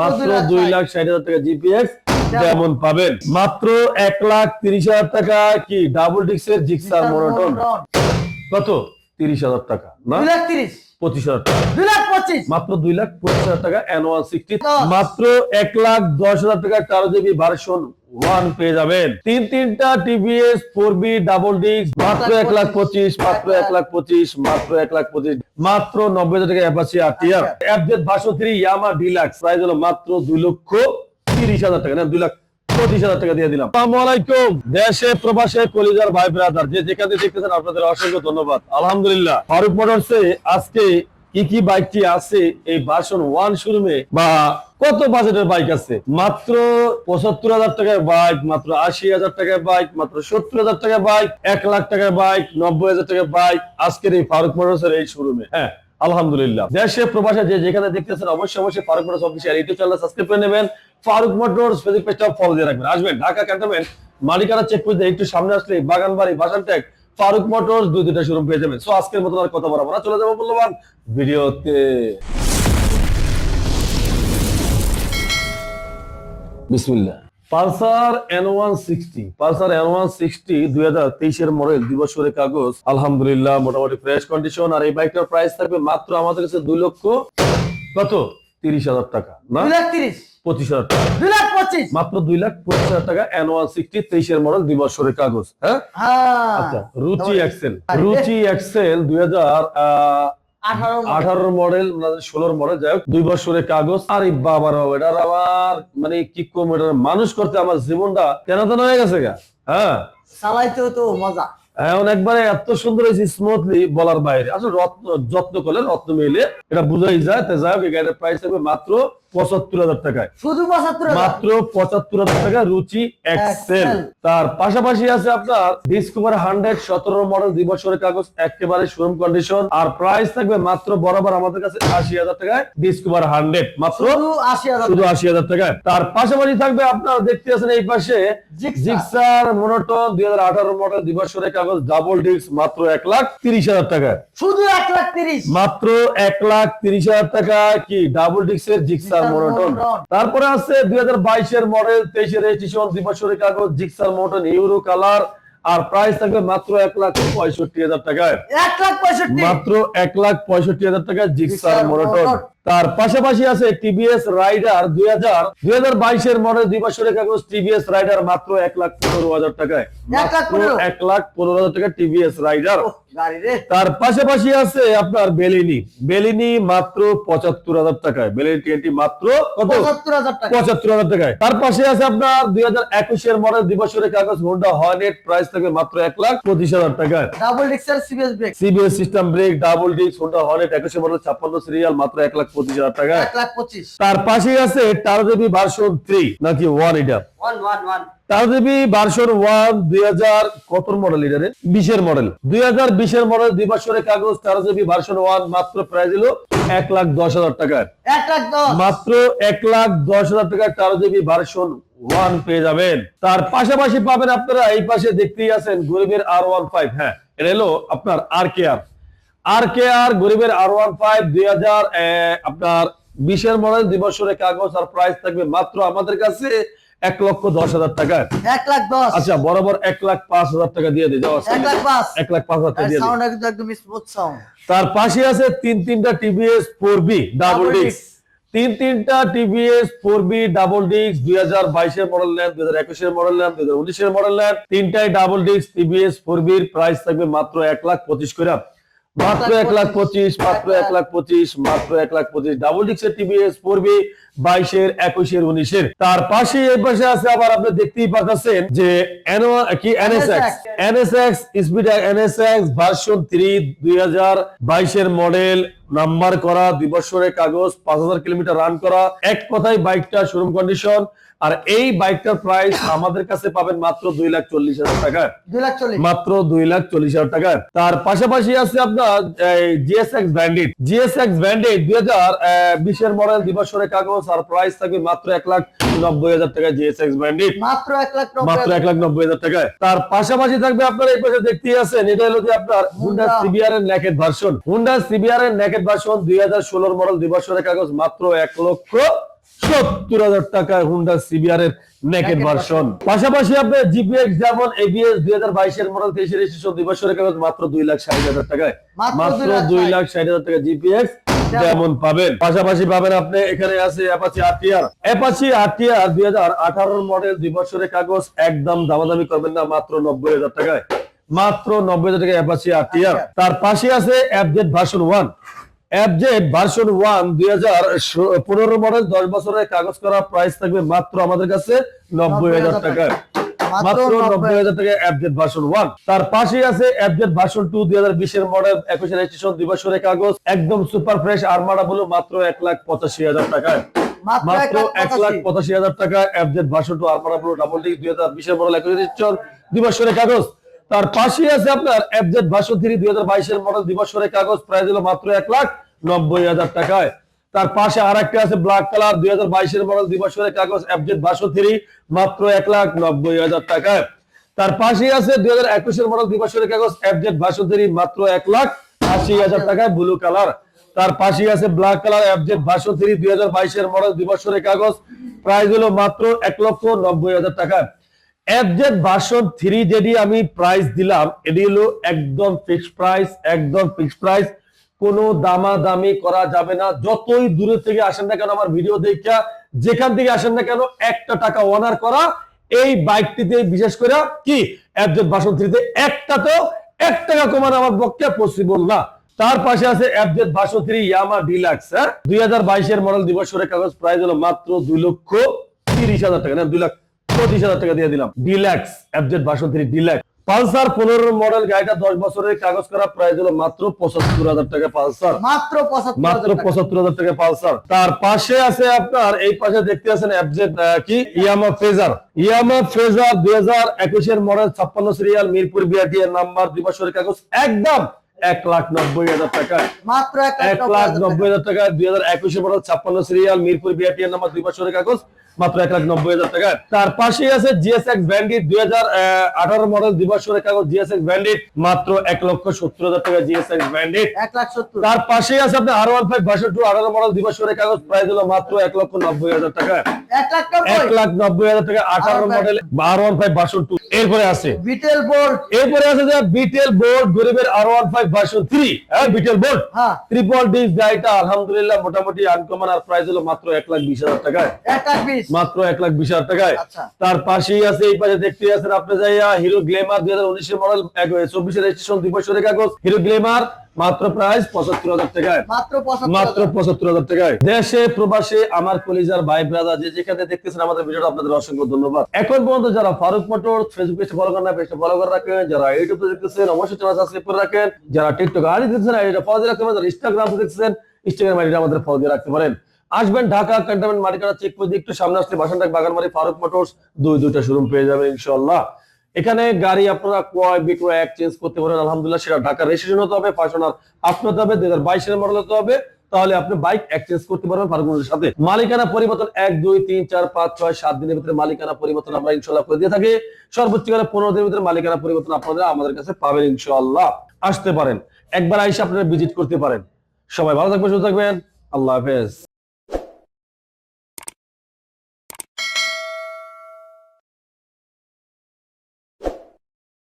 মাত্র দুই লাখ ষাট। হাজার টাকা জিপিএস যেমন। পাবেন। মাত্র এক লাখ তিরিশ হাজার টাকা কি ডাবল ডিক্সের জিক্সার মোনোটন কত? তিরিশ হাজার টাকা না? দুই লাখ তিরিশ। পঁচিশ হাজার টাকা। দুই লাখ পঁচিশ। মাত্র দুই লাখ পঁচিশ হাজার টাকা এন ওয়ান সিক্সটি মাত্র এক লাখ দশ হাজার টাকা চার জিবি ভার্সন ওয়ান পেয়ে যাবেন। তিন তিনটা TVS four B double disc মাত্র এক লাখ পঁচিশ। মাত্র এক লাখ। পঁচিশ মাত্র এক লাখ পঁচিশ মাত্র নব্বই হাজার টাকা অ্যাপাচি আর FZ version three Yamaha deluxe price হলো মাত্র দুই লক্ষ তিরিশ হাজার টাকা না দুই লাখ পঁচিশ হাজার টাকা দিয়ে দিলাম। আসসালামু আলাইকুম। দেশে প্রবাসে কলিজার ভাই ব্রাদার যে যেখানে দেখতেছেন আপনাদের অসংখ্য ধন্যবাদ। আলহামদুলিল্লাহ। ফারুক মোটরসে আজকে কি কি বাইকটি আছে এই ভার্সন ওয়ান শোরুমে বা কত বাজেটের বাইক আছে? মাত্র পঁচাত্তর হাজার টাকার বাইক মাত্র আশি হাজার টাকার বাইক মাত্র সত্তর হাজার টাকার বাইক এক লাখ টাকার বাইক নব্বই হাজার টাকার বাইক আজকের এই ফারুক মোটরসের এই শোরুমে হ্যাঁ আলহামদুলিল্লাহ। দেশে, প্রবাসে যে যেখানে দেখতেছেন অবশ্যই অবশ্যই Farooq motors official YouTube channel subscribe করে নেবেন। ফারুক মোটরস ফেসবুক পেজটা ফলো দিয়ে রাখবেন। আসবেন, ঢাকা ক্যান্টনমেন্ট মালিকানা চেক পোস্ট একটু সামনে আসলে বাগানবাড়ি বাসান বাসানটেক ফারুক মোটরস দুই দুটা শোরুম পেয়ে যাবেন। সো আজকের মতো আর কথা বলব না। চলে যাব মূল্যবান ভিডিওতে। বিসমিল্লাহ। Pulsar N one sixty Pulsar N one sixty দুই হাজার তেইশের মডেল দিবসের কাগজ। আলহামদুলিল্লাহ, মোটামুটি ফ্রেশ কন্ডিশন আর এই বাইকটার প্রাইস থাকবে মাত্র আমাদের কাছে দুই লক্ষ কত? তিরিশ হাজার টাকা না? দুই লাখ তিরিশ। পঁচিশ হাজার টাকা। দুই লাখ পঁচিশ। মাত্র দুই লাখ পঁচিশ হাজার টাকা এন ওয়ান সিক্সটি তেইশের মডেল দিবসের কাগজ হ্যাঁ? হ্যাঁ। আচ্ছা রুচি এক্সেল রুচি এক্সেল দুই হাজার আঠারো আঠারোর মডেল ষোলোর মডেল যাই হোক দুই বছরের কাগজ। আর বাবার এটার আমার মানে কি কম এটার মানুষ করতে আমার জীবনটা কেন তেন হয়ে গেছে গা হ্যাঁ? চালাইতেও তো মজা। এখন একবারে এত সুন্দর হয়েছে স্মুথলি বলার বাইরে। আসলে রত্ন যত্ন করলে রত্ন মিলে এটা বুঝাই যায়। যাই গাড়ির প্রাইস থাকবে মাত্র পঁচাত্তর হাজার টাকায়। শুধু পঁচাত্তর মাত্র পঁচাত্তর হাজার টাকা রুচি এক্সেল তার পাশাপাশি আছে আপনার ডিসকভার হান্ড্রেড সতেরো মডেল দুই বছরের কাগজ একেবারে শোরুম কন্ডিশন আর প্রাইস থাকবে মাত্র বরাবর আমাদের কাছে আশি হাজার টাকায় ডিসকভার হান্ড্রেড মাত্র শুধু আশি হাজার শুধু আশি হাজার টাকায়। তার পাশাপাশি থাকবে আপনার দেখতে আছেন এই পাশে। জিক্সার মোনোটন দুই হাজার আঠারো মডেল দুই বছরের কাগজ ডাবল ডিস্ক মাত্র এক লাখ তিরিশ হাজার টাকায়। শুধু এক লাখ তিরিশ? মাত্র এক লাখ তিরিশ হাজার টাকা কি ডাবল ডিস্কের জিক্সার জিক্সার মোনোটন মোনোটন। তারপরে আছে দুই হাজার বাইশের মডেল তেইশের রেজিস্ট্রেশন দুই বছরের কাগজ জিক্সার মোটন ইউরো কালার আর প্রাইস থাকবে মাত্র এক লাখ পঁয়ষট্টি হাজার টাকায়। এক লাখ পঁয়ষট্টি। মাত্র এক লাখ পঁয়ষট্টি হাজার টাকা জিক্সার মোটন। তার পাশাপাশি আছে টিভিএস রাইডার দুই হাজার দুই হাজার বাইশের মডেল দুই বছরের কাগজ টিভিএস রাইডার মাত্র এক লাখ পনেরো হাজার টাকায়। এক লাখ পনেরো? হাজার টাকা টিভিএস রাইডার তার পাশাপাশি আছে আপনার বেলিনি বেলিনি মাত্র পঁচাত্তর হাজার টাকায়। বেলিনি টিএনটি মাত্র পঁচাত্তর হাজার টাকা টাকায়। তার পাশে আছে আপনার দুই হাজার একুশের মডেল দিবসের কাগজ হোন্ডা হর্নেট প্রাইস থাকবে মাত্র এক লাখ পঁচিশ হাজার টাকায়। Double ডিক্সের CBS brake CBS system brake double disc Honda Hornet একুশের মডেল ছাপ্পান্ন সিরিয়াল মাত্র এক লাখ পঁচিশ হাজার টাকায় এক লাখ পঁচিশ। তার পাশে আছে ভার্সন থ্রি নাকি ওয়ান এটা? ভার্সন ওয়ান দুই হাজার কত মডেল এটারে বিশের মডেল দুই হাজার বিশের মডেল দুই বছরের কাগজ ভার্সন ওয়ান মাত্র এক লাখ দশ হাজার দশ। মাত্র এক লাখ দশ হাজার টাকায় টারো জিবি ভার্সন ওয়ান পেয়ে যাবেন। তার পাশাপাশি পাবেন আপনারা এই পাশে দেখতেই আছেন গরিবের আর ওয়ান ফাইভ হ্যাঁ এটা হলো আপনার আর কে আর আর কে আর গরিবের আর ওয়ান ফাইভ দুই হাজার আপনার বিশের মডেল দিবসরে কাগজ আর প্রাইস থাকবে মাত্র আমাদের কাছে এক লক্ষ দশ হাজার টাকায়। এক লাখ দশ। আচ্ছা বরাবর এক লাখ পাঁচ হাজার টাকা দিয়ে দিই এক লাখ পাঁচ। এক লাখ পাঁচ হাজার টাকা দিয়ে একদম স্মুথ সাউন্ড তার পাশে আছে তিন তিনটা TVS four B double disc তিন তিনটা TVS four B double disc দুই হাজার বাইশের মডেল নেন দুই হাজার একুশের মডেল নেন দুই হাজার উনিশের মডেল নেন তিনটাই ডাবল ডিস্ক টিভিএস ফোর বির প্রাইস থাকবে মাত্র এক লাখ পঁচিশ করে। মাত্র এক লাখ পঁচিশ মাত্র এক লাখ পঁচিশ মাত্র এক লাখ পঁচিশ। ডাবল ডিস্কের টিভিএস ফোর বি বাইশের একুশের উনিশের। তার পাশে এই পাশে আছে আবার আপনি দেখতেই পাচ্ছেন যে কি? NSX NSX speed NSX version three দুই হাজার বাইশের মডেল নাম্বার করা দুই বছরের কাগজ পাঁচ হাজার কিলোমিটার রান করা এক কথায় বাইকটা শোরুম কন্ডিশন আর এই বাইকটার প্রাইস আমাদের কাছে পাবেন মাত্র দুই লাখ চল্লিশ হাজার চল্লিশ। মাত্র দুই লাখ চল্লিশ হাজার টাকায় তার পাশাপাশি আছে আপনার জিএসএক্স ব্যান্ডেড জিএসএক্স ব্যান্ডেড দুই হাজার বিশের মডেল দিবসরের কাগজ আর প্রাইস থাকবে মাত্র এক লাখ নব্বই হাজার টাকা জিএসএক্স মাত্র এক লাখ নব্বই মাত্র হাজার। এক লাখ নব্বই হাজার টাকায় তার পাশাপাশি থাকবে আপনার এই পাশে দেখতেই আছেন এটা হলো যে আপনার হুন্ডা। সিবিআর এর নেকেট ভার্সন হুন্ডা সিবিআর এর নেকেট ভার্সন দুই হাজার ষোলোর মডেল দুই বছরের কাগজ মাত্র এক লক্ষ সত্তর হাজার টাকায় হুন্ডা সিবিআর এর Naked ভার্সন পাশাপাশি আপনি জিপিএক্স যেমন এবিএস দুই হাজার বাইশের মডেল তেইশের রেজিস্ট্রেশন দুই বছরের কাগজ মাত্র দুই লাখ ষাট হাজার টাকায়। মাত্র দুই লাখ ষাট। হাজার টাকা জিপিএক্স যেমন পাবেন। পাশাপাশি পাবেন আপনি এখানে আছে অ্যাপাচি আরটিআর অ্যাপাচি আরটিআর দুই হাজার আঠারোর মডেল দুই বছরের কাগজ একদম দামাদামি করবেন না মাত্র নব্বই হাজার টাকায়। মাত্র নব্বই হাজার টাকা অ্যাপাচি আচ্ছা। তার পাশে আছে FZ version one FZ version one দুই হাজার পনেরো মডেল দশ বছরের কাগজ করা প্রাইস থাকবে মাত্র আমাদের কাছে নব্বই হাজার টাকায় মাত্র নব্বই হাজার। টাকা ভার্সন ওয়ান তার পাশে আছে ভার্সন টু দুই হাজার বিশের মডেল একুশের রেজিস্ট্রেশন দুই বছরের কাগজ একদম সুপার ফ্রেশ আরমাডা বলো মাত্র এক লাখ পঁচাশি হাজার টাকায়। মাত্র এক লাখ পঁচাশি। হাজার টাকা অ্যাপজেড ভার্সন টু আরমাডা বলো ডাবল ডিক দুই হাজার বিশের মডেল একুশের রেজিস্ট্রেশন দুই বছরের কাগজ। তার পাশে আছে আপনার এফজেড থ্রি দুই হাজার বাইশের মডেল দুই কাগজ, প্রাইস হলো মাত্র এক লাখ নব্বই হাজার টাকায়। তার পাশে আর একটা আছে ব্ল্যাক কালার দুই হাজার বাইশের মডেল দুই কাগজ এফজেড থ্রি মাত্র এক লাখ নব্বই হাজার টাকায়। তার পাশে আছে দুই হাজার একুশের মডেল দুই কাগজ এফজেড থ্রি মাত্র এক লাখ আশি হাজার টাকায় ব্লু কালার তার পাশে আছে ব্ল্যাক কালার এফজেড থ্রি দুই হাজার বাইশের মডেল দুই কাগজ, প্রাইস হলো মাত্র এক লক্ষ নব্বই হাজার টাকায়। এফজেড ভার্সন থ্রি যেটি আমি প্রাইস দিলাম, এটি হলো একদম ফিক্সড প্রাইস একদম প্রাইস কোনো করা যাবে না। যতই দূরে থেকে আসেন না কেন আমার ভিডিও দেখা যেখান থেকে আসেন না কেন একটা টাকা করা, এই বাইকটিতে বিশেষ করে কি? এফজেড ভার্সন একটা তো এক টাকা কমানো আমার পক্ষে পসিবল না। তার পাশে আছে FZ version three Yamaha deluxe হ্যাঁ? দুই হাজার বাইশের মডেল দিবসের কাগজ প্রাইস হলো মাত্র দুই লক্ষ তিরিশ হাজার টাকা, না, দুই লাখ পঁচিশ হাজার টাকা দিয়ে দিলাম। Deluxe version three deluxe Pulsar পনেরো মডেল গাড়িটা দশ বছরের কাগজ করা হলো মাত্র পঁচাত্তর হাজার টাকা পালসার। মাত্র মাত্র পঁচাত্তর হাজার টাকা পালসার। তার পাশে আছে আপনার এই পাশে দেখতে আছেন এফজেড কি? ইয়ামা ফেজার ইয়ামা ফেজার দুই হাজার একুশের মডেল ছাপ্পান্ন সিরিয়াল মিরপুর বিআরটি এর নাম্বার দুই বছরের কাগজ একদম এক লাখ নব্বই হাজার টাকায় মাত্র এক লাখ নব্বই হাজার টাকা। দুই হাজার একুশে মডেল ছাপ্পান্ন সিরিয়াল মিরপুর বিআরটি নাম্বার দুই বছরের কাগজ মাত্র এক লাখ নব্বই হাজার টাকা। তার পাশেই আছে জিএসএক্স ব্যান্ডিট দুই হাজার আঠারো মডেল দুই বছরের কাগজ জিএসএক্স ব্যান্ডিট মাত্র এক লক্ষ সত্তর হাজার টাকা জিএসএক্স ব্যান্ডিট এক লাখ সত্তর। তার পাশেই আছে আপনার আর ওয়ান ফাইভ ভার্সন টু আঠারো মডেল দুই বছরের কাগজ প্রাইস হলো মাত্র এক লক্ষ নব্বই হাজার টাকা। এক লাখ এক নব্বই লাখ নব্বই হাজার টাকা আঠারো R15 model R one five version two এরপরে আছে। বিটেল বোর্ড এরপরে আছে যে বিটেল বোর্ড গরিবের R one five version three হ্যাঁ বিটেল বোর্ড হ্যাঁ। ট্রিপল ডিস গাড়িটা আলহামদুলিল্লাহ মোটামুটি আনকমন আর প্রাইস হলো মাত্র এক লাখ বিশ হাজার টাকায়। লাখ মাত্র এক লাখ বিশ হাজার টাকায়। আচ্ছা। তার পাশেই আছে এই পাশে দেখতে আছেন আপনি যাইয়া হিরো গ্লেমার দুই হাজার উনিশের মডেল চব্বিশের রেজিস্ট্রেশন দুই বছরের কাগজ। হিরো গ্লেমার মাত্র প্রাইস পঁচাত্তর হাজার টাকায়। মাত্র পঁচাত্তর হাজার। টাকায়। দেশে প্রবাসে আমার কলিজার ভাই ব্রাদার যে যেখানে দেখতেছেন আমাদের ভিডিওটা আপনাদের অসংখ্য ধন্যবাদ। এখন পর্যন্ত যারা ফারুক মোটর ফেসবুক পেজে ফলো করেন পেজটা ফলো করে রাখেন। যারা ইউটিউবে দেখতেছেন অবশ্যই চ্যানেল সাবস্ক্রাইব করে রাখেন। যারা টিকটক আইডি দেখতেছেন আইডিটা ফলো দিয়ে রাখতে পারেন। যারা ইনস্টাগ্রাম দেখতেছেন ইনস্টাগ্রাম আইডিটা আমাদের ফলো দিয়ে রাখতে পারেন। আসবেন ঢাকা ক্যান্টনমেন্ট মার্কেট চেক করে একটু সামনে আসলে বাসানটাক বাগানবাড়ি ফারুক মোটরস দুই দুইটা শোরুম পেয়ে যাবেন ইনশাআল্লাহ। এখানে গাড়ি আপনারা ক্রয়, বিক্রয় এক্সচেঞ্জ করতে পারেন, আলহামদুলিল্লাহ সেটা ঢাকা রেজিস্ট্রেশন হতে হবে ফাংশনার আপনার হবে দুই হাজার বাইশের মডেল হতে হবে, তাহলে আপনি বাইক এক্সচেঞ্জ করতে পারবেন ফারুকের সাথে। মালিকানা পরিবর্তন এক, দুই, তিন, চার, পাঁচ, ছয়, সাত দিনের ভিতরে মালিকানা পরিবর্তন আমরা ইনশাল্লাহ করে দিয়ে থাকি। সর্বোচ্চ গেলে পনেরো দিনের ভিতরে মালিকানা পরিবর্তন আপনারা আমাদের কাছে পাবেন ইনশাল্লাহ আসতে পারেন। একবার আইসে আপনারা ভিজিট করতে পারেন। সবাই ভালো থাকবেন, সুস্থ থাকবেন। আল্লাহ হাফেজ।